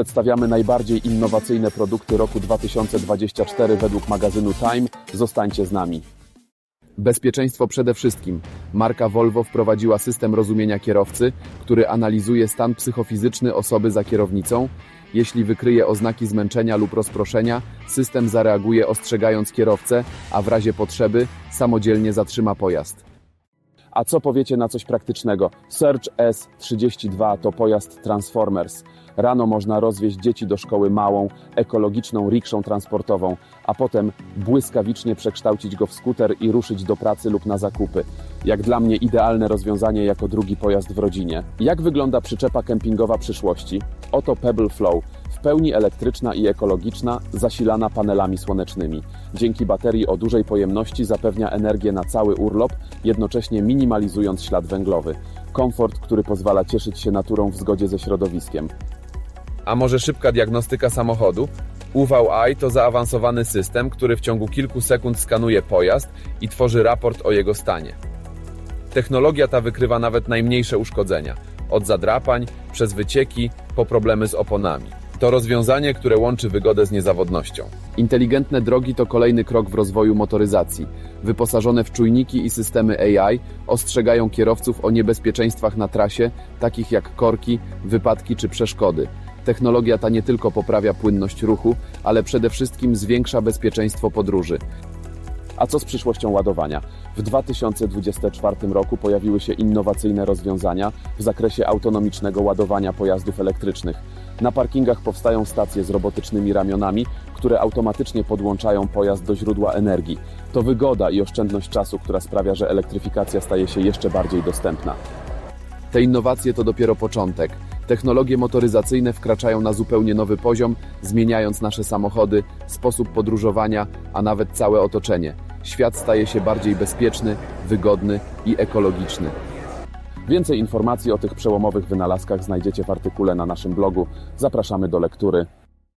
Przedstawiamy najbardziej innowacyjne produkty roku 2024 według magazynu Time. Zostańcie z nami. Bezpieczeństwo przede wszystkim. Marka Volvo wprowadziła system rozumienia kierowcy, który analizuje stan psychofizyczny osoby za kierownicą. Jeśli wykryje oznaki zmęczenia lub rozproszenia, system zareaguje ostrzegając kierowcę, a w razie potrzeby samodzielnie zatrzyma pojazd. A co powiecie na coś praktycznego? Search S32 to pojazd Transformers. Rano można rozwieźć dzieci do szkoły małą, ekologiczną rikszą transportową, a potem błyskawicznie przekształcić go w skuter i ruszyć do pracy lub na zakupy. Jak dla mnie idealne rozwiązanie jako drugi pojazd w rodzinie. Jak wygląda przyczepa kempingowa przyszłości? Oto Pebble Flow. Pełni elektryczna i ekologiczna, zasilana panelami słonecznymi. Dzięki baterii o dużej pojemności zapewnia energię na cały urlop, jednocześnie minimalizując ślad węglowy. Komfort, który pozwala cieszyć się naturą w zgodzie ze środowiskiem. A może szybka diagnostyka samochodu? UV-Eye to zaawansowany system, który w ciągu kilku sekund skanuje pojazd i tworzy raport o jego stanie. Technologia ta wykrywa nawet najmniejsze uszkodzenia, od zadrapań, przez wycieki, po problemy z oponami. To rozwiązanie, które łączy wygodę z niezawodnością. Inteligentne drogi to kolejny krok w rozwoju motoryzacji. Wyposażone w czujniki i systemy AI ostrzegają kierowców o niebezpieczeństwach na trasie, takich jak korki, wypadki czy przeszkody. Technologia ta nie tylko poprawia płynność ruchu, ale przede wszystkim zwiększa bezpieczeństwo podróży. A co z przyszłością ładowania? W 2024 roku pojawiły się innowacyjne rozwiązania w zakresie autonomicznego ładowania pojazdów elektrycznych. Na parkingach powstają stacje z robotycznymi ramionami, które automatycznie podłączają pojazd do źródła energii. To wygoda i oszczędność czasu, która sprawia, że elektryfikacja staje się jeszcze bardziej dostępna. Te innowacje to dopiero początek. Technologie motoryzacyjne wkraczają na zupełnie nowy poziom, zmieniając nasze samochody, sposób podróżowania, a nawet całe otoczenie. Świat staje się bardziej bezpieczny, wygodny i ekologiczny. Więcej informacji o tych przełomowych wynalazkach znajdziecie w artykule na naszym blogu. Zapraszamy do lektury.